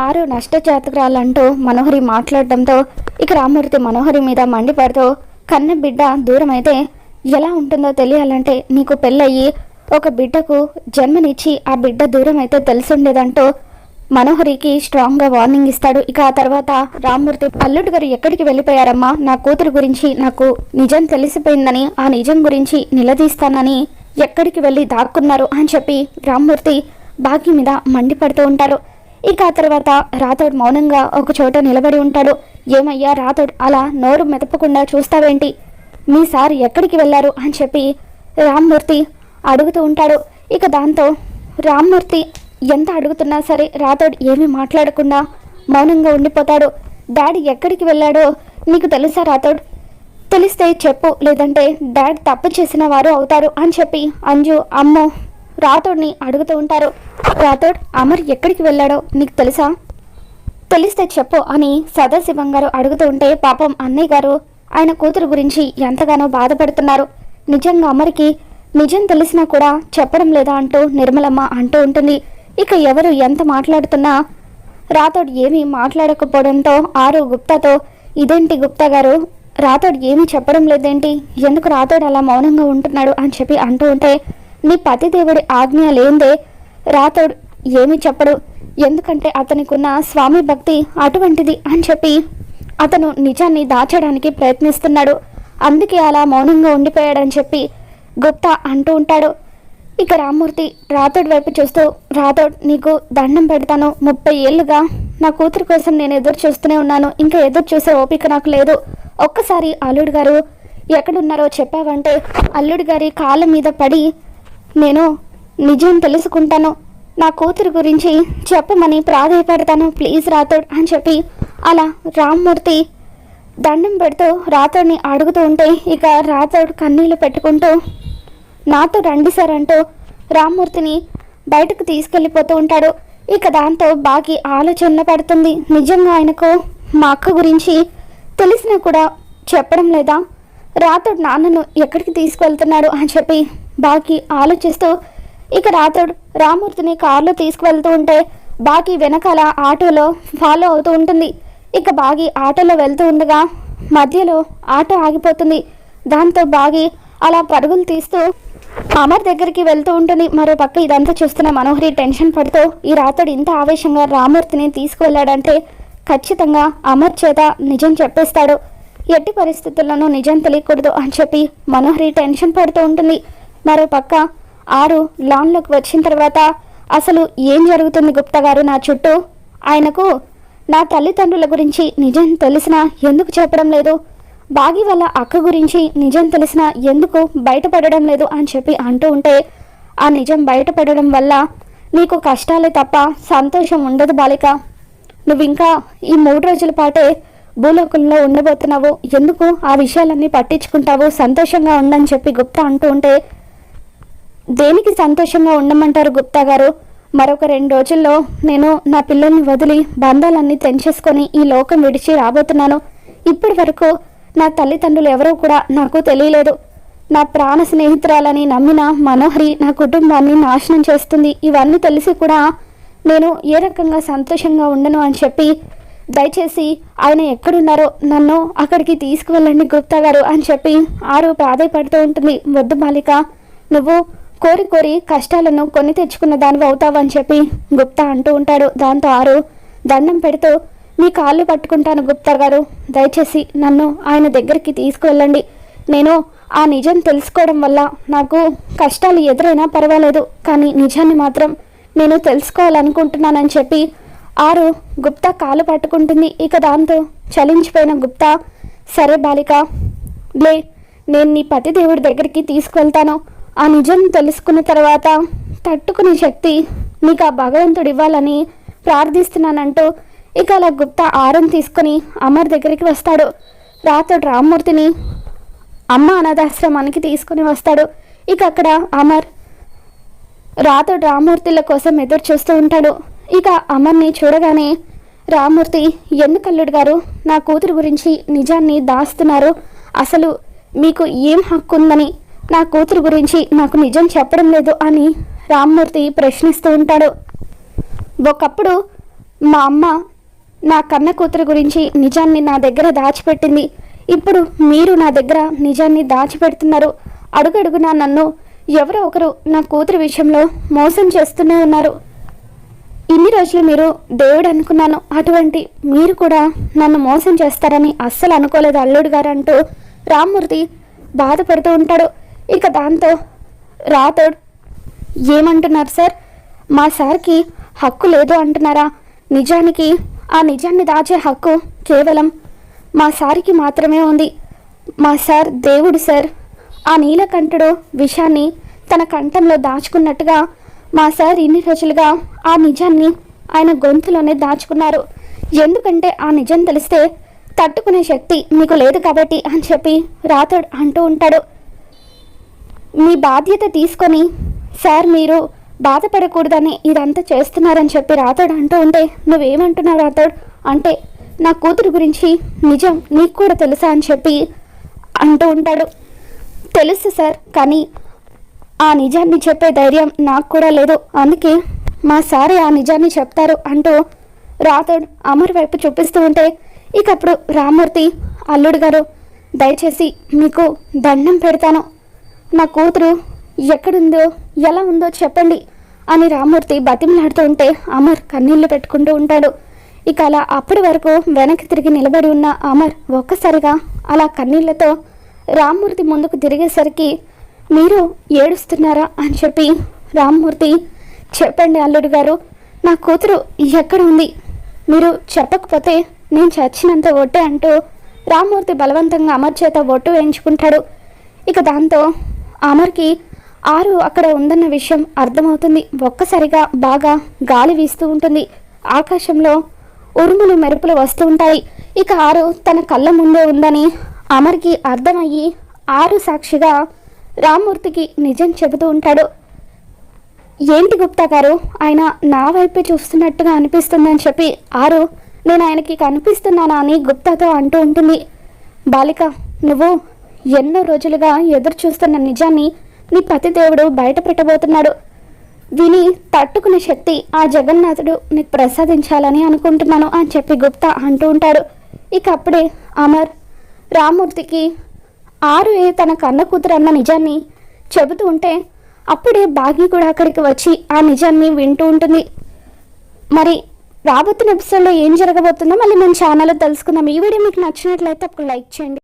ఆరు నష్టజాతకురాలంటూ మనోహరి మాట్లాడడంతో ఇక రామ్మూర్తి మనోహరి మీద మండిపడుతూ కన్న బిడ్డ దూరమైతే ఎలా ఉంటుందో తెలియాలంటే నీకు పెళ్ళయ్యి ఒక బిడ్డకు జన్మనిచ్చి ఆ బిడ్డ దూరం అయితే తెలిసుండేదంటూ మనోహరికి స్ట్రాంగ్గా వార్నింగ్ ఇస్తాడు. ఇక ఆ తర్వాత రామ్మూర్తి పల్లుడు గారు ఎక్కడికి వెళ్ళిపోయారమ్మా? నా కూతురు గురించి నాకు నిజం తెలిసిపోయిందని ఆ నిజం గురించి నిలదీస్తానని ఎక్కడికి వెళ్ళి దాక్కున్నారు? అని చెప్పి రామ్మూర్తి బాకీ మీద మండిపడుతూ ఉంటారు. ఇక ఆ తర్వాత రాథోడ్ మౌనంగా ఒక చోట నిలబడి ఉంటాడు. ఏమయ్యా రాథోడ్ అలా నోరు మెదపకుండా చూస్తావేంటి? మీ సార్ ఎక్కడికి వెళ్ళారు? అని చెప్పి రామ్మూర్తి అడుగుతూ ఉంటాడు. ఇక దాంతో రామ్మూర్తి ఎంత అడుగుతున్నా సరే రాథోడ్ ఏమీ మాట్లాడకుండా మౌనంగా ఉండిపోతాడు. డాడీ ఎక్కడికి వెళ్ళాడో నీకు తెలుసా రాథోడ్? తెలిస్తే చెప్పు లేదంటే డాడ్ తప్పు చేసిన వారు అవుతారు అని చెప్పి అంజు అమ్మో రాథోడ్ని అడుగుతూ ఉంటారు. రాథోడ్ అమర్ ఎక్కడికి వెళ్ళాడో నీకు తెలుసా? తెలిస్తే చెప్పు అని సదాశివం గారు అడుగుతూ ఉంటే పాపం అన్నయ్య గారు ఆయన కూతురు గురించి ఎంతగానో బాధపడుతున్నారు. నిజంగా అమరికి నిజం తెలిసినా కూడా చెప్పడం లేదా అంటూ నిర్మలమ్మ అంటూ ఉంటుంది. ఇక ఎవరు ఎంత మాట్లాడుతున్నా రాతోడు ఏమీ మాట్లాడకపోవడంతో ఆరు గుప్తాతో ఇదేంటి గుప్తా గారు? రాతోడు ఏమీ చెప్పడం లేదేంటి? ఎందుకు రాతోడు అలా మౌనంగా ఉంటున్నాడు? అని చెప్పి అంటూ ఉంటే నీ పతిదేవుడి ఆజ్ఞ లేందే రాతోడు ఏమీ చెప్పడు. ఎందుకంటే అతనికున్న స్వామి భక్తి అటువంటిది అని చెప్పి అతను నిజాన్ని దాచడానికి ప్రయత్నిస్తున్నాడు. అందుకే అలా మౌనంగా ఉండిపోయాడని చెప్పి గుప్తా అంటూ ఉంటాడు. ఇక రామ్మూర్తి రాథోడ్ వైపు చూస్తూ రాథోడ్ నీకు దండం పెడతాను. ముప్పై ఏళ్ళుగా నా కూతురు కోసం నేను ఎదురు చూస్తూనే ఉన్నాను. ఇంకా ఎదురు చూసే ఓపిక నాకు లేదు. ఒక్కసారి అల్లుడు గారు ఎక్కడున్నారో చెప్పావంటే అల్లుడు గారి కాళ్ళ మీద పడి నేను నిజం తెలుసుకుంటాను. నా కూతురు గురించి చెప్పమని ప్రాధాయపడతాను. ప్లీజ్ రాథోడ్ అని చెప్పి అలా రామ్మూర్తి దండం పెడుతూ రాథోడ్ని అడుగుతూ ఉంటే ఇక రాథోడ్ కన్నీళ్ళు పెట్టుకుంటూ నాతో రండి సార్ అంటూ రామ్మూర్తిని బయటకు తీసుకెళ్ళిపోతూ ఉంటాడు. ఇక దాంతో బాగి ఆలోచనలో పడుతుంది. నిజంగా ఆయనకు మా అక్క గురించి తెలిసినా కూడా చెప్పడం లేదా? రాతోడు నాన్నను ఎక్కడికి తీసుకువెళ్తున్నాడు అని చెప్పి బాకీ ఆలోచిస్తూ ఇక రాతోడు రామూర్తిని కారులో తీసుకువెళ్తూ ఉంటే బాకీ వెనకాల ఆటోలో ఫాలో అవుతూ ఉంటుంది. ఇక బాగి ఆటోలో వెళ్తూ ఉండగా మధ్యలో ఆటో ఆగిపోతుంది. దాంతో బాగి అలా పరుగులు తీస్తూ అమర్ దగ్గరికి వెళ్తూ ఉంటుంది. మరో పక్క ఇదంతా చూస్తున్న మనోహరి టెన్షన్ పడుతూ ఈ రాత్రుడు ఇంత ఆవేశంగా రామూర్తిని తీసుకువెళ్ళాడంటే ఖచ్చితంగా అమర్ చేత నిజం చెప్పేస్తాడు. ఎట్టి పరిస్థితుల్లోనూ నిజం తెలియకూడదు అని చెప్పి మనోహరి టెన్షన్ పడుతూ ఉంటుంది. మరో పక్క ఆరు లాన్లోకి వచ్చిన తర్వాత అసలు ఏం జరుగుతుంది గుప్తా గారు నా చుట్టూ? ఆయనకు నా తల్లిదండ్రుల గురించి నిజం తెలిసినా ఎందుకు చెప్పడం లేదు? బాగి వాళ్ళ అక్క గురించి నిజం తెలిసినా ఎందుకు బయటపడడం లేదు అని చెప్పి అంటూ ఉంటే ఆ నిజం బయటపడడం వల్ల నీకు కష్టాలే తప్ప సంతోషం ఉండదు బాలిక. నువ్వు ఇంకా ఈ మూడు రోజుల పాటే భూలోకంలో ఉండబోతున్నావు. ఎందుకు ఆ విషయాలన్నీ పట్టించుకుంటావు? సంతోషంగా ఉండని చెప్పి గుప్తా అంటూ ఉంటే దేనికి సంతోషంగా ఉండమంటారు గుప్తా గారు? మరొక రెండు రోజుల్లో నేను నా పిల్లల్ని వదిలి బంధాలన్నీ తెంచేసుకొని ఈ లోకం విడిచి రాబోతున్నాను. ఇప్పటి వరకు నా తల్లిదండ్రులు ఎవరూ కూడా నాకు తెలియలేదు. నా ప్రాణ స్నేహితురాలని నమ్మిన మనోహరి నా కుటుంబాన్ని నాశనం చేస్తుంది. ఇవన్నీ తెలిసి కూడా నేను ఏ రకంగా సంతోషంగా ఉండను అని చెప్పి దయచేసి ఆయన ఎక్కడున్నారో నన్ను అక్కడికి తీసుకువెళ్ళండి గుప్తా గారు అని చెప్పి ఆరు ప్రాధాయపడుతూ ఉంటుంది. వద్దు బాలిక నువ్వు కోరి కోరి కష్టాలను కొని తెచ్చుకున్న దానివి అవుతావని చెప్పి గుప్తా అంటూ ఉంటాడు. దాంతో ఆరు దండం పెడుతూ మీ కాళ్ళు పట్టుకుంటాను గుప్తా గారు. దయచేసి నన్ను ఆయన దగ్గరికి తీసుకువెళ్ళండి. నేను ఆ నిజం తెలుసుకోవడం వల్ల నాకు కష్టాలు ఎదురైనా పర్వాలేదు. కానీ నిజాన్ని మాత్రం నేను తెలుసుకోవాలనుకుంటున్నానని చెప్పి ఆరు గుప్తా కాలు పట్టుకుంటుంది. ఇక దాంతో చలించిపోయిన గుప్తా సరే బాలిక లే నేను నీ పతి దేవుడి దగ్గరికి తీసుకువెళ్తాను. ఆ నిజం తెలుసుకున్న తర్వాత తట్టుకునే శక్తి నీకు ఆ భగవంతుడు ఇవ్వాలని ప్రార్థిస్తున్నానంటూ ఇక అలా గుప్తా ఆరం తీసుకుని అమర్ దగ్గరికి వస్తాడు. రాతోడు రామ్మూర్తిని అమ్మ అనాథాశ్రమానికి తీసుకుని వస్తాడు. ఇక అక్కడ అమర్ రాతోడు రామ్మూర్తిల కోసం ఎదురు చూస్తూ ఉంటాడు. ఇక అమర్ని చూడగానే రామ్మూర్తి ఎందుకు అల్లుడు గారు నా కూతురు గురించి నిజాన్ని దాస్తున్నారు. అసలు మీకు ఏం హక్కు ఉందని నా కూతురు గురించి నాకు నిజం చెప్పడం లేదు అని రామ్మూర్తి ప్రశ్నిస్తూ ఉంటాడు. ఒకప్పుడు మా అమ్మ నా కన్న కూతురు గురించి నిజాన్ని నా దగ్గర దాచిపెట్టింది. ఇప్పుడు మీరు నా దగ్గర నిజాన్ని దాచిపెడుతున్నారు. అడుగడుగునా నన్ను ఎవరో ఒకరు నా కూతురు విషయంలో మోసం చేస్తూనే ఉన్నారు. ఇన్ని రోజులు మీరు దేవుడు అనుకున్నాను. అటువంటి మీరు కూడా నన్ను మోసం చేస్తారని అస్సలు అనుకోలేదు అల్లుడు గారు అంటూ రామ్మూర్తి బాధపడుతూ ఉంటాడు. ఇక దాంతో రాతోడు ఏమంటున్నారు సార్? మా సార్కి హక్కు లేదు అంటున్నారా? నిజానికి ఆ నిజాన్ని దాచే హక్కు కేవలం మా సార్కి మాత్రమే ఉంది. మా సార్ దేవుడు సార్. ఆ నీలకంఠుడు విషాన్ని తన కంఠంలో దాచుకున్నట్టుగా మా సార్ ఇన్ని రోజులుగా ఆ నిజాన్ని ఆయన గొంతులోనే దాచుకున్నారు. ఎందుకంటే ఆ నిజం తెలిస్తే తట్టుకునే శక్తి మీకు లేదు కాబట్టి అని చెప్పి రాతోడు అంటూ ఉంటాడు. మీ బాధ్యత తీసుకొని సార్ మీరు బాధపడకూడదని ఇదంతా చేస్తున్నారని చెప్పి రాతోడు అంటూ ఉంటే నువ్వేమంటున్నావు రాతోడు అంటే నా కూతురు గురించి నిజం నీకు కూడా తెలుసా? అని చెప్పి అంటూ ఉంటాడు. తెలుసు సార్ కానీ ఆ నిజాన్ని చెప్పే ధైర్యం నాకు కూడా లేదు. అందుకే మా సారే ఆ నిజాన్ని చెప్తారు అంటూ రాతోడు అమర్ వైపు చూపిస్తూ ఉంటే ఇకప్పుడు రామూర్తి అల్లుడు గారు దయచేసి మీకు దండం పెడతాను. నా కూతురు ఎక్కడుందో ఎలా ఉందో చెప్పండి అని రామ్మూర్తి బతిమలాడుతూ ఉంటే అమర్ కన్నీళ్ళు పెట్టుకుంటూ ఉంటాడు. ఇక అలా అప్పటి వరకు వెనక్కి తిరిగి నిలబడి ఉన్న అమర్ ఒక్కసారిగా అలా కన్నీళ్ళతో రామ్మూర్తి ముందుకు తిరిగేసరికి మీరు ఏడుస్తున్నారా? అని చెప్పి రామ్మూర్తి చెప్పండి అల్లుడు గారు నా కూతురు ఎక్కడ ఉంది? మీరు చెప్పకపోతే నేను చచ్చినంత ఒట్టే అంటూ రామ్మూర్తి బలవంతంగా అమర్ చేత ఒట్టు వేయించుకుంటాడు. ఇక దాంతో అమర్కి ఆరు అక్కడ ఉందన్న విషయం అర్థమవుతుంది. ఒక్కసారిగా బాగా గాలి వీస్తూ ఉంటుంది. ఆకాశంలో ఉరుములు మెరుపులు వస్తూ ఉంటాయి. ఇక ఆరు తన కళ్ళ ముందే ఉందని అమర్కి అర్థమయ్యి ఆరు సాక్షిగా రామ్మూర్తికి నిజం చెబుతూ ఉంటాడు. ఏంటి గుప్తా గారు? ఆయన నా వైపే చూస్తున్నట్టుగా అనిపిస్తుందని చెప్పి ఆరు నేను ఆయనకి కనిపిస్తున్నానా? అని గుప్తాతో అంటూ ఉంటుంది. బాలిక నువ్వు ఎన్నో రోజులుగా ఎదురు చూస్తున్న నిజాన్ని నీ పతిదేవుడు బయట పెట్టబోతున్నాడు. విని తట్టుకునే శక్తి ఆ జగన్నాథుడు నీకు ప్రసాదించాలని అనుకుంటున్నాను అని చెప్పి గుప్తా అంటూ ఉంటాడు. ఇక అప్పుడే అమర్ రామూర్తికి ఆరు ఏ తన కన్న కూతురు అన్న నిజాన్ని చెబుతూ ఉంటే అప్పుడే బాగి కూడా అక్కడికి వచ్చి ఆ నిజాన్ని వింటూ ఉంటుంది. మరి రాబోతున్న ఎపిసోడ్లో ఏం జరగబోతుందో మళ్ళీ మన ఛానల్లో తెలుసుకుందాం. ఈ వీడియో మీకు నచ్చినట్లయితే అప్పుడు లైక్ చేయండి.